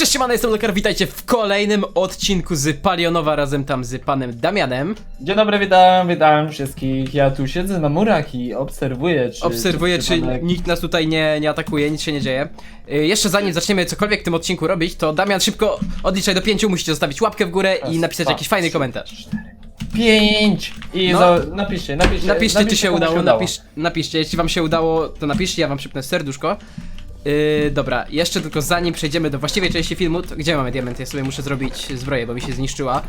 Cześć, siemano, jestem Lokar, witajcie w kolejnym odcinku z Palionowa razem tam z panem Damianem. Dzień dobry, witam, witam wszystkich. Ja tu siedzę na murach i obserwuję, czy. Obserwuję, czy przypadek- nikt nas tutaj nie, nie atakuje, nic się nie dzieje. Y, Jeszcze zanim zaczniemy cokolwiek w tym odcinku robić, to Damian szybko odliczaj do pięciu, musicie zostawić łapkę w górę i napisać dwa, jakiś fajny trzy, komentarz. Pięć! I No. za... napiszcie, napiszcie. Napiszcie, czy się komu udało, napisz, napiszcie, jeśli wam się udało, to napiszcie, ja wam przypnę serduszko. Yy, dobra, jeszcze tylko zanim przejdziemy do właściwej części filmu, to gdzie mamy diament? Ja sobie muszę zrobić zbroję, bo mi się zniszczyła.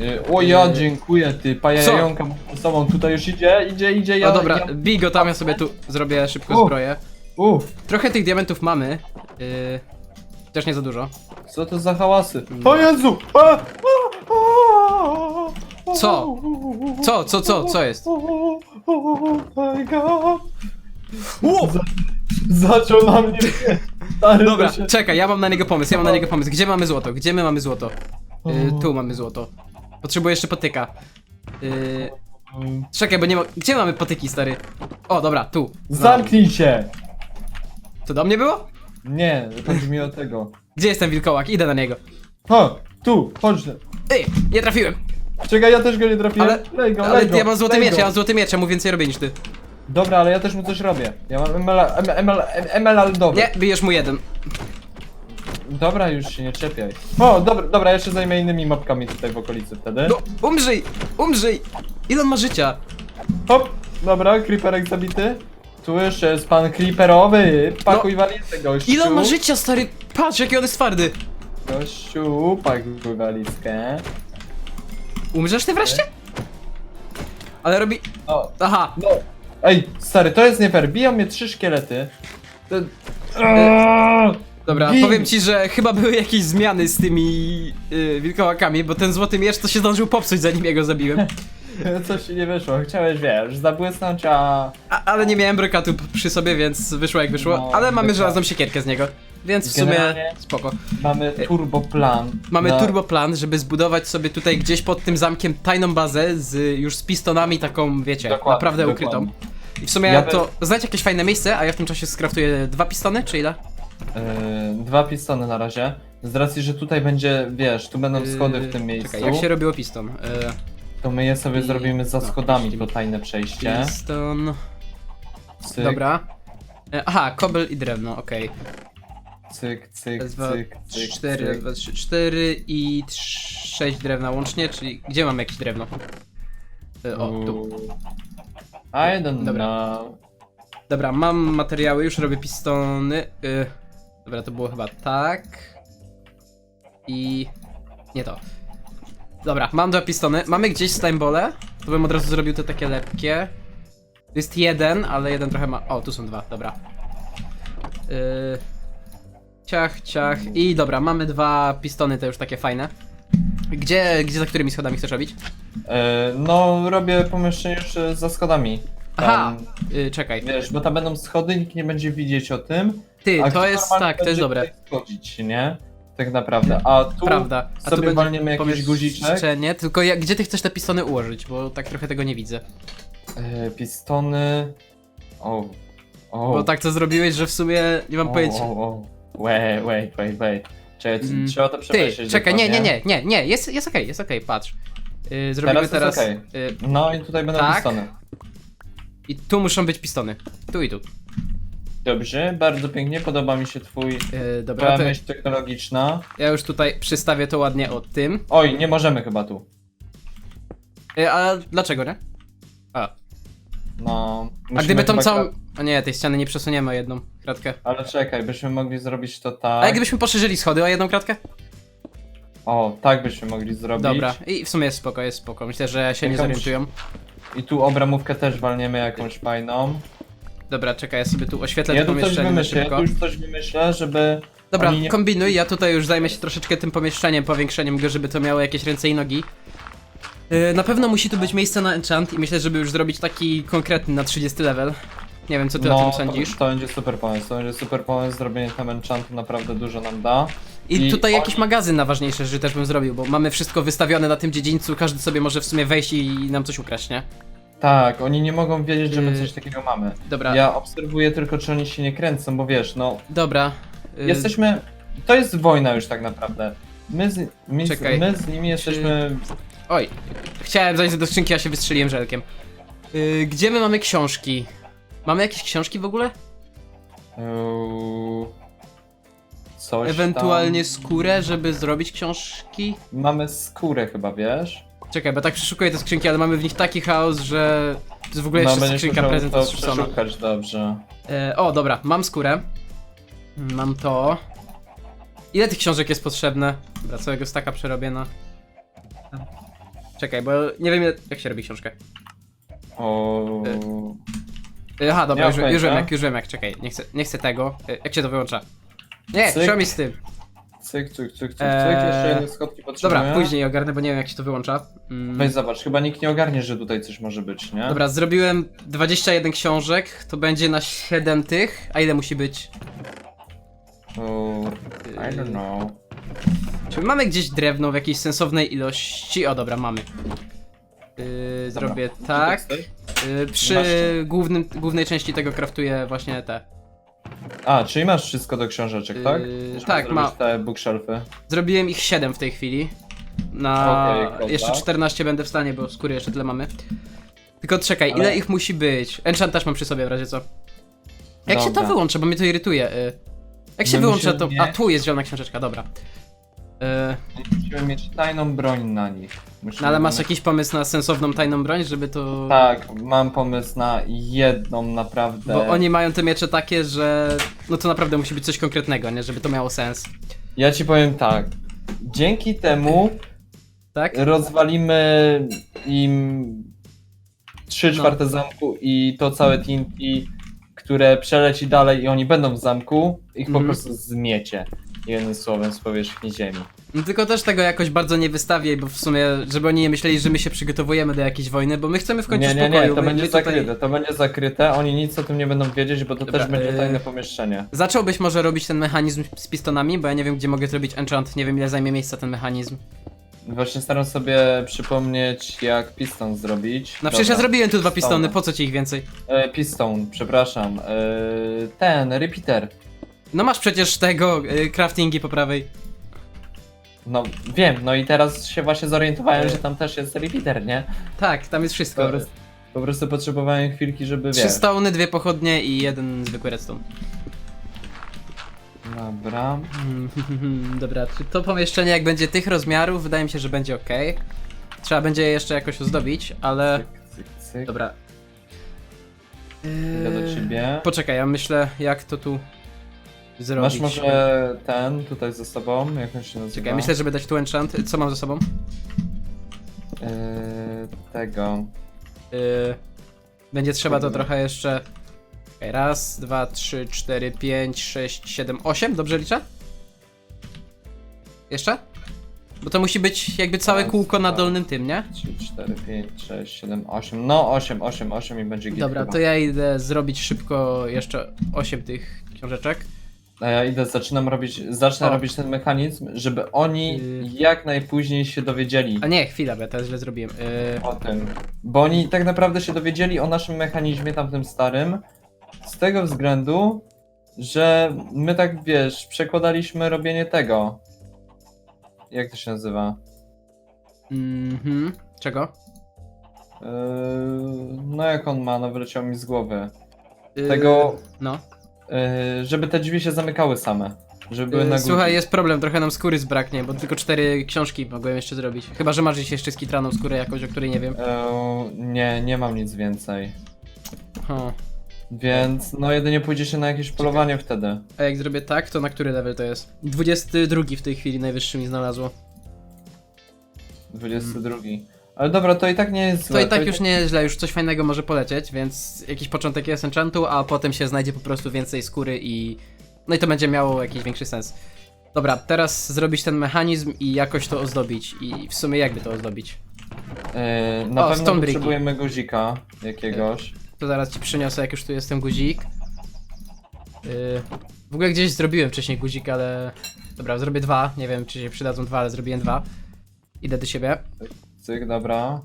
Y, O ja, dziękuję, ty, pajajonka z sobą tutaj już idzie, idzie, idzie, ja... No dobra, Ja... bij go tam, ja sobie tu zrobię szybko U. zbroję. U, Trochę tych diamentów mamy. Yy, też nie za dużo. co to za hałasy? No. O Jezu! A, a, a, Co? Co, co, co, co jest? Oh my god! Za, zaczął na mnie stary Dobra, to się... czekaj, ja mam na niego pomysł, ja mam na niego pomysł. Gdzie mamy złoto? Gdzie my mamy złoto? Yy, tu mamy złoto. Potrzebuję jeszcze potyka. Yy, czekaj, bo nie ma... Gdzie mamy potyki, stary? O, dobra, tu. Zamknij się! To do mnie było? Nie, chodzi mi o tego. Gdzie jest ten wilkołak? Idę na niego. O, tu, chodź. Ej, nie trafiłem. Czekaj, ja też go nie trafiłem. Ale, lej go, ale go, ja mam złoty lej miecz, go. ja mam złoty miecz, ja mu więcej robię niż ty. Dobra, ale ja też mu coś robię. Ja mam emela, em, emel, em, emeraldowy. Nie, bijesz mu jeden. Dobra, już się nie czepiaj. O, dobra, dobra, się zajmę innymi mapkami tutaj w okolicy wtedy. No, umrzyj! Umrzyj! Ile on ma życia? Hop, dobra, creeperek zabity. Tu jeszcze jest pan creeperowy. Pakuj No. walizkę, gościu. Ile on ma życia, stary? Patrz, jaki on jest twardy. Gościu, pakuj walizkę. Umrzesz ty wreszcie? Ale robi... O, Aha, no. Ej, stary, to jest nie fair. Biją mnie trzy szkielety. To... dobra, Gin. powiem ci, że chyba były jakieś zmiany z tymi yy, wilkołakami, bo ten złoty miecz to się zdążył popsuć zanim ja go zabiłem. Coś ci nie wyszło, chciałeś, wiesz, zabłysnąć, a... A, ale nie miałem brokatu p- przy sobie, więc wyszło jak wyszło. No, ale mamy dokładnie. żelazną siekierkę z niego. Więc w sumie Generalnie- spoko. Mamy turbo plan. Mamy na... turbo plan, żeby zbudować sobie tutaj gdzieś pod tym zamkiem tajną bazę z już z pistonami taką, wiecie, Dokładnie, naprawdę dokładnie. ukrytą. I w sumie Ja to znajdź jakieś fajne miejsce, a ja w tym czasie skraftuję dwa pistony, czy ile? Yy, dwa pistony na razie. Z racji, że tutaj będzie, wiesz, tu będą schody w tym Yy, miejscu. Czekaj, jak się robiło piston? Yy, To my je sobie I- zrobimy za no, schodami, to tajne przejście. piston... Cyk, Dobra. Aha, kobel i drewno, okej. Cyk, cyk, Raz, dwa, cyk, cyk, cztery, raz, cyk. dwa, trzy, cztery i trz- sześć drewna łącznie, czyli gdzie mam jakieś drewno? Yy, O, tu. I don't Dobra. know. Dobra, mam materiały, już robię pistony. Y, dobra, to było chyba tak. I. Nie to. Dobra, mam dwa pistony. Mamy gdzieś slimebole. To bym od razu zrobił te takie lepkie. Jest jeden, ale jeden trochę ma. O, tu są dwa, dobra. Y, ciach, ciach. I dobra, mamy dwa pistony, te już takie fajne. Gdzie, gdzie za którymi schodami chcesz robić? E, no, robię pomieszczenie już e, za schodami. Aha, Tam, y, czekaj. Wiesz, bo tam będą schody, nikt nie będzie widzieć o tym. Ty, a to jest, normalnie tak, to jest będzie dobre. tutaj Schodzić, nie? Tak naprawdę. A tu Prawda. A sobie walniemy jakiś guziczek. pomieszczenie, tylko jak, gdzie ty chcesz te pistony ułożyć, bo tak trochę tego nie widzę. E, pistony. O. O. Bo tak to zrobiłeś, że w sumie nie mam o, pojęcia. O, o. Wait, wait, wait, wait. Czekaj, Mm, trzeba to Ty, przemyśleć. czekaj, nie, nie, dokładnie. nie, nie, nie, jest, jest okej, jest okej, patrz. Yy, zrobimy Teraz teraz. jest yy, No i tutaj będą Tak. pistony. I tu muszą być pistony. Tu i tu. Dobrze, bardzo pięknie, podoba mi się twój Yy, dobra, twoja to myśl technologiczna. ja już tutaj przystawię to ładnie o tym. Oj, nie możemy chyba tu. Yy, a dlaczego nie? No. a musimy gdyby tą chyba całą. kra- O nie, tej ściany nie przesuniemy o jedną kratkę. Ale czekaj, byśmy mogli zrobić to tak. A jak gdybyśmy poszerzyli schody o jedną kratkę? O, tak byśmy mogli zrobić. Dobra, i w sumie jest spoko, jest spoko. Myślę, że się nie zorientują. I tu obramówkę też walniemy jakąś fajną. Dobra, czekaj, ja sobie tu oświetlę Ja to tu coś pomieszczenie na wymyślę, ja szybko. tu już coś wymyślę, żeby... Dobra, oni nie... kombinuj, ja tutaj już zajmę się troszeczkę tym pomieszczeniem, powiększeniem go, żeby to miało jakieś ręce i nogi. Yy, na pewno musi tu być miejsce na enchant i myślę, żeby już zrobić taki konkretny na 30 level. Nie wiem, co ty o tym No, sądzisz. To, to będzie super pomysł, to będzie super pomysł, zrobienie tam enchantu naprawdę dużo nam da. I, i tutaj oni- jakiś magazyn na ważniejsze rzeczy też bym zrobił, bo mamy wszystko wystawione na tym dziedzińcu, każdy sobie może w sumie wejść i nam coś ukraść, nie? Tak, oni nie mogą wiedzieć, że my Yy, coś takiego mamy. Dobra, Ja obserwuję tylko, czy oni się nie kręcą, bo wiesz, no, dobra. Yy, jesteśmy... to jest wojna już tak naprawdę. My z, my Czekaj. my z nimi jesteśmy... Oj, chciałem zajść do skrzynki, a się wystrzeliłem żelkiem. Yy, gdzie my mamy książki? Mamy jakieś książki w ogóle? Yy, coś Ewentualnie skórę, żeby zrobić książki? Mamy skórę chyba, wiesz? Czekaj, bo tak przeszukuję te skrzynki, ale mamy w nich taki chaos, że to jest w ogóle no, jeszcze będziesz skrzynka musiał prezent to od przeszukać dobrze. E, o, dobra, mam skórę. Mam to. Ile tych książek jest potrzebne? Dobra, całego staka przerobię na... Czekaj, bo nie wiem jak się robi książkę. O... E, Aha, dobra, Nie już, mam już wiem pojęcia. jak, już wiem jak, czekaj, nie chcę, nie chcę tego. E, Jak się to wyłącza? Nie, Cyk. trzeba mi z tym. Cyk, cyk, cyk, cyk, cyk. Eee, Jeszcze jedne schodki potrzebuję. Dobra, później ogarnę, bo nie wiem jak się to wyłącza. Mm, Weź zobacz, chyba nikt nie ogarnie, że tutaj coś może być, nie? Dobra, zrobiłem 21 książek, to będzie na 7 tych. A ile musi być? O, I don't know. Czy mamy gdzieś drewno w jakiejś sensownej ilości? O, dobra, mamy. Yy, zrobię tak. Yy, przy głównym, głównej części tego kraftuję właśnie te. A, czyli masz wszystko do książeczek, tak? Yy, Żeby tak, zrobić ma- te bookshelfy. Zrobiłem ich 7 w tej chwili. Na Okej, dobra. jeszcze 14 będę w stanie, bo skóry jeszcze tyle mamy. Tylko czekaj, Ale- ile ich musi być? Enchant też mam przy sobie w razie co. Jak się to Dobra. wyłącza, bo mnie to irytuje. y. Jak się My wyłącza to. musimy A tu jest zielona książeczka, dobra. Y, Musimy mieć tajną broń na nich. Musimy no ale masz mieć- jakiś pomysł na sensowną tajną broń, żeby to. Tak, mam pomysł na jedną naprawdę. Bo oni mają te miecze takie, że. No to naprawdę musi być coś konkretnego, nie? Żeby to miało sens. Ja ci powiem tak. Dzięki temu Tak? rozwalimy im 3 No. czwarte zamku i to całe TNT, które przeleci dalej i oni będą w zamku, ich po Mhm. prostu zmiecie. Jednym słowem z powierzchni ziemi. No tylko też tego jakoś bardzo nie wystawiaj, bo w sumie, żeby oni nie myśleli, że my się przygotowujemy do jakiejś wojny, bo my chcemy w końcu Nie, nie, spokoju. nie, to my, będzie my tutaj... zakryte, to będzie zakryte, oni nic o tym nie będą wiedzieć, bo to Dobra, też będzie yy, tajne pomieszczenie. Zacząłbyś może robić ten mechanizm z pistonami, bo ja nie wiem, gdzie mogę zrobić enchant, nie wiem ile zajmie miejsca ten mechanizm. Właśnie staram sobie przypomnieć, jak piston zrobić. No przecież ja Dobra. zrobiłem tu dwa pistony, po co ci ich więcej? E, piston, przepraszam. E, ten, repeater. No masz przecież tego, y, craftingi po prawej. No wiem, no i teraz się właśnie zorientowałem, E. że tam też jest repeater, nie? Tak, tam jest Po wszystko. prostu, po prostu potrzebowałem chwilki, żeby Trzy wiesz. stony, dwie pochodnie i jeden zwykły redstone. Dobra. Mm, Dobra, czy to pomieszczenie jak będzie tych rozmiarów, wydaje mi się, że będzie ok. Trzeba będzie je jeszcze jakoś ozdobić, ale... Cyk, cyk, cyk. Dobra. Idę do Eee, ciebie. Poczekaj, ja myślę jak to tu zrobić. Masz może ten tutaj ze sobą, jak on się nazywa? Czekaj, myślę, żeby dać tu enchant. Co mam ze sobą? E, tego. Yy, będzie trzeba to trochę jeszcze. Raz, dwa, trzy, cztery, pięć, sześć, siedem, osiem. Dobrze liczę? Jeszcze? Bo to musi być jakby całe Raz, kółko na dwa. dolnym tym, nie? 3, 4, 5, 6, 7, 8. No 8, 8, 8 i będzie git Dobra, chyba. to ja idę zrobić szybko jeszcze osiem tych książeczek. A ja idę, zaczynam robić, zacznę O. robić ten mechanizm, żeby oni Yy. jak najpóźniej się dowiedzieli A nie, chwila, bo ja teraz źle zrobiłem. Yy, o tym. Bo oni tak naprawdę się dowiedzieli o naszym mechanizmie tamtym starym z tego względu, że my tak wiesz, przekładaliśmy robienie tego. Jak to się nazywa? mhm. Czego? Yy, no jak on ma, no wyleciał mi z głowy. Yy, Tego, No. yy, żeby te drzwi się zamykały same. Żeby były na Yy, górze. słuchaj, jest problem, trochę nam skóry zbraknie, bo tylko cztery książki mogłem jeszcze zrobić. Chyba, że masz gdzieś jeszcze skitraną skórę jakoś, o której nie wiem. Yy, nie, nie mam nic więcej. O. Więc no jedynie pójdzie się na jakieś polowanie wtedy. A jak zrobię tak, to na który level to jest? 22 w tej chwili najwyższy mi znalazło. 22. Ale dobra, to i tak nie jest To złe. i tak już nie jest źle, już coś fajnego może polecieć, więc jakiś początek jest enchantu, a potem się znajdzie po prostu więcej skóry i... No i to będzie miało jakiś większy sens. Dobra, teraz zrobić ten mechanizm i jakoś to ozdobić. I w sumie jakby to ozdobić? Yy, na O, pewno stone bricki. potrzebujemy guzika jakiegoś. To zaraz ci przyniosę, jak już tu jestem guzik. Yy, w ogóle gdzieś zrobiłem wcześniej guzik, ale... Dobra, zrobię dwa, nie wiem czy się przydadzą dwa, ale zrobiłem dwa. Idę do siebie. Cyk, dobra.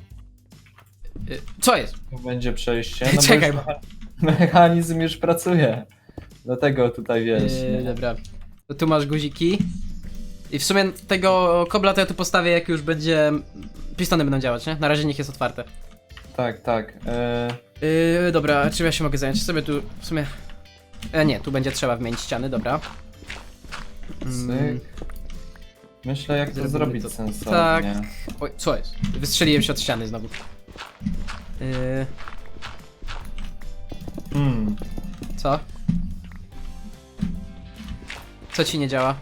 Yy, co jest? Tu będzie przejście. No Czekaj, bo już mecha- mechanizm już pracuje. Dlatego tutaj wiesz. Yy, dobra. To tu masz guziki. I w sumie tego kobla to ja tu postawię, jak już będzie... Pistony będą działać, nie? Na razie niech jest otwarte. Tak, tak. E, Yy, dobra, czym ja się mogę zająć? Sobie tu w sumie... E, nie, tu będzie trzeba wymienić ściany, dobra. Mm, cyk. Myślę, jak to Zrobimy zrobić to sensownie. tak. Oj, co jest? Wystrzeliłem się od ściany znowu. Yy, Hmm. co? Co ci nie działa?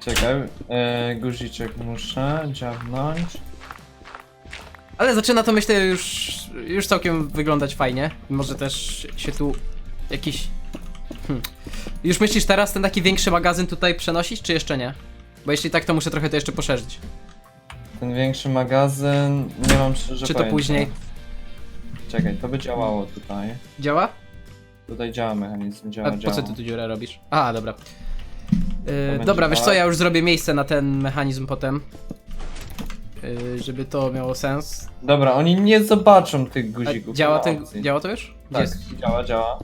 Czekaj, e, guziczek muszę dziabnąć. Ale zaczyna to myślę już, już całkiem wyglądać fajnie. Może też się tu jakiś... Hmm. Już myślisz teraz ten taki większy magazyn tutaj przenosić, czy jeszcze nie? Bo jeśli tak, to muszę trochę to jeszcze poszerzyć. Ten większy magazyn, nie mam szczerze Czy to pojęcia. później? Czekaj, to by działało tutaj. Działa? Tutaj działa mechanizm, działa, A po działa. co ty tu dziurę robisz? A, dobra. Yy, będzie dobra, wiesz co, ja już zrobię miejsce na ten mechanizm potem. Yy, żeby to miało sens. Dobra, oni nie zobaczą tych A guzików. działa, nie ma ten, opcji. działa to już? Tak, jest? działa, działa.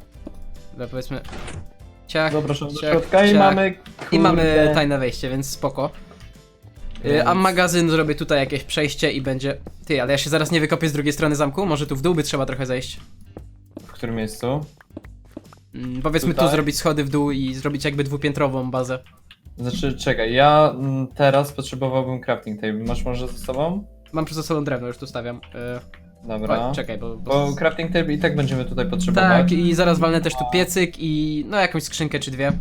Dobra, powiedzmy. Ciach, Zapraszam do ciach, środka i ciach. mamy. I mamy kurde, tajne wejście, więc spoko. Więc- A magazyn zrobię tutaj jakieś przejście i będzie... Ty, ale ja się zaraz nie wykopię z drugiej strony zamku? Może tu w dół by trzeba trochę zejść? W którym miejscu? Mm, powiedzmy tu Tutaj? zrobić schody w dół i zrobić jakby dwupiętrową bazę. Znaczy, czekaj, ja mm, teraz potrzebowałbym crafting table. Masz może ze sobą? Mam przy sobą drewno, już tu stawiam. Yy, Dobra. czekaj, bo... Bo crafting table i tak będziemy tutaj potrzebować. Tak, i zaraz walnę też tu piecyk i no jakąś skrzynkę czy dwie.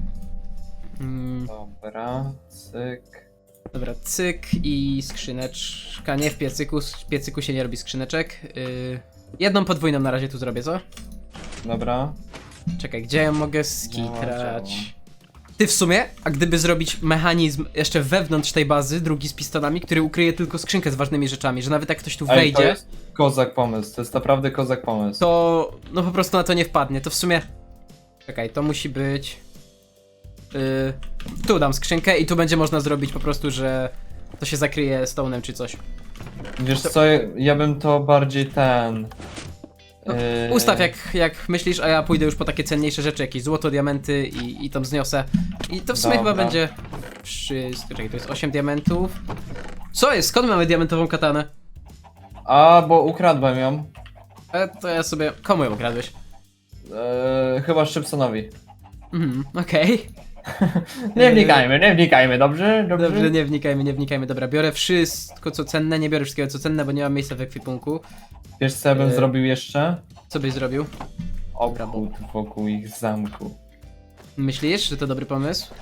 Mm, Dobra, cyk. dobra, cyk i skrzyneczka, nie w piecyku, w piecyku się nie robi skrzyneczek. Yy, jedną podwójną na razie tu zrobię, co? Dobra. Czekaj, gdzie ja mogę Działa, skitrać? Ty w sumie, a gdyby zrobić mechanizm jeszcze wewnątrz tej bazy, drugi z pistonami, który ukryje tylko skrzynkę z ważnymi rzeczami, że nawet jak ktoś tu Ej, to wejdzie, jest kozak pomysł, to jest naprawdę kozak pomysł. to no po prostu na to nie wpadnie. To w sumie. Czekaj, to musi być. Yy, tu dam skrzynkę i tu będzie można zrobić po prostu, że to się zakryje stone'em czy coś. Wiesz co, ja bym to bardziej ten... No, yy, Ustaw jak, jak myślisz, a ja pójdę już po takie cenniejsze rzeczy, jakieś złoto, diamenty i, i tam zniosę. I to w sumie Dobra. chyba będzie wszystko. Czekaj, to jest 8 diamentów. Co jest? Skąd mamy diamentową katanę? A, bo ukradłem ją. E, to ja sobie. Komu ją ukradłeś? Eee, chyba Szybsonowi. Mhm, okej. Nie wnikajmy, nie wnikajmy, dobrze? Dobrze, Dobrze, nie wnikajmy, nie wnikajmy. Dobra, biorę wszystko co cenne, nie biorę wszystkiego co cenne, bo nie mam miejsca w ekwipunku. Wiesz co ja bym Eee, zrobił jeszcze? Co byś zrobił? Obchód wokół ich zamku. Myślisz, że to dobry pomysł?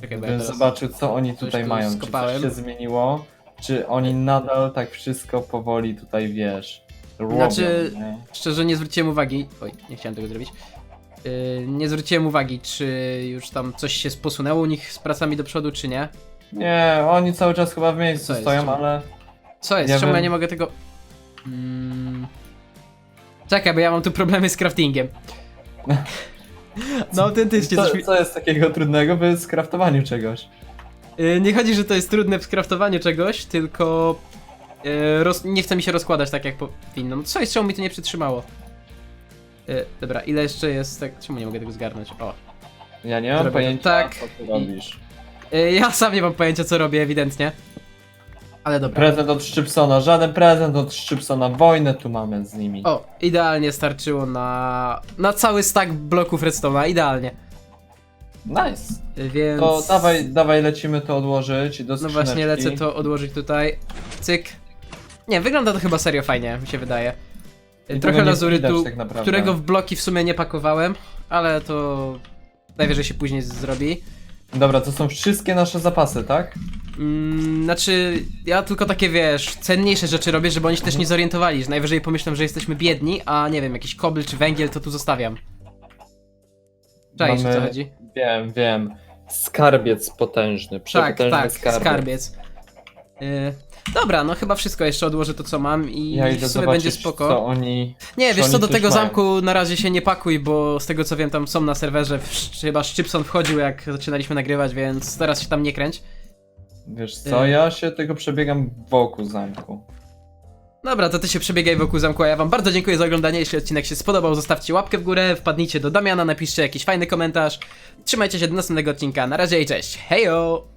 Czekaj, bo ja Bym teraz... zobaczył co oni coś tutaj tu mają, skopałem. czy coś się zmieniło, czy oni nadal tak wszystko powoli tutaj, wiesz, robią, Znaczy- nie? Szczerze nie zwróciłem uwagi. Oj, nie chciałem tego zrobić. Yy, nie zwróciłem uwagi, czy już tam coś się posunęło u nich z pracami do przodu, czy nie. Nie, oni cały czas chyba w miejscu Co jest? stoją, ale... Co jest? Ja Czemu ja bym- nie mogę tego. Mm... Czekaj, bo ja mam tu problemy z craftingiem. No autentycznie, Co, coś mi... co jest takiego trudnego w skraftowaniu czegoś? Yy, nie chodzi, że to jest trudne w skraftowaniu czegoś, tylko yy, roz... nie chce mi się rozkładać tak jak powinno. No co jest, czemu mi to nie przytrzymało? Yy, dobra, ile jeszcze jest tak... Czemu nie mogę tego zgarnąć? O. Ja nie mam Zrobię to pojęcia, tak co ty i- robisz. Ja sam nie mam pojęcia co robię, ewidentnie. Ale dobra. Prezent od Szczypsona, żaden prezent od Szczypsona, wojnę tu mamy z nimi. O, idealnie starczyło na... na cały stack bloków redstone'a, idealnie. Nice. Więc... To dawaj, dawaj lecimy to odłożyć do No skrzyneczki. właśnie, lecę to odłożyć tutaj. Cyk. Nie, wygląda to chyba serio fajnie, mi się wydaje. I tego Trochę nie lazurytu, widać tak naprawdę. którego w bloki w sumie nie pakowałem, ale to najwyżej się później zrobi. Dobra, to są wszystkie nasze zapasy, tak? Mm, znaczy, ja tylko takie, wiesz, cenniejsze rzeczy robię, żeby oni się też nie zorientowali, że najwyżej pomyślą, że jesteśmy biedni, a nie wiem, jakiś kobl czy węgiel, to tu zostawiam. Czaisz, o co Mamy- chodzi? Wiem, wiem. Skarbiec potężny, Tak, przepotężny tak, skarbiec. skarbiec. Y, dobra, no chyba wszystko jeszcze odłożę to co mam i Ja w idę sumie zobaczyć, będzie spoko. co oni... Nie, Czy wiesz co, oni do coś tego mają? zamku na razie się nie pakuj, bo z tego co wiem, tam są na serwerze, w- chyba Szczypson wchodził jak zaczynaliśmy nagrywać, więc teraz się tam nie kręć. Wiesz co, Y- ja się tego przebiegam wokół zamku. Dobra, to ty się przebiegaj wokół zamku, a ja wam bardzo dziękuję za oglądanie. Jeśli odcinek się spodobał, zostawcie łapkę w górę, wpadnijcie do Damiana, napiszcie jakiś fajny komentarz. Trzymajcie się do następnego odcinka. Na razie i cześć. Hejo!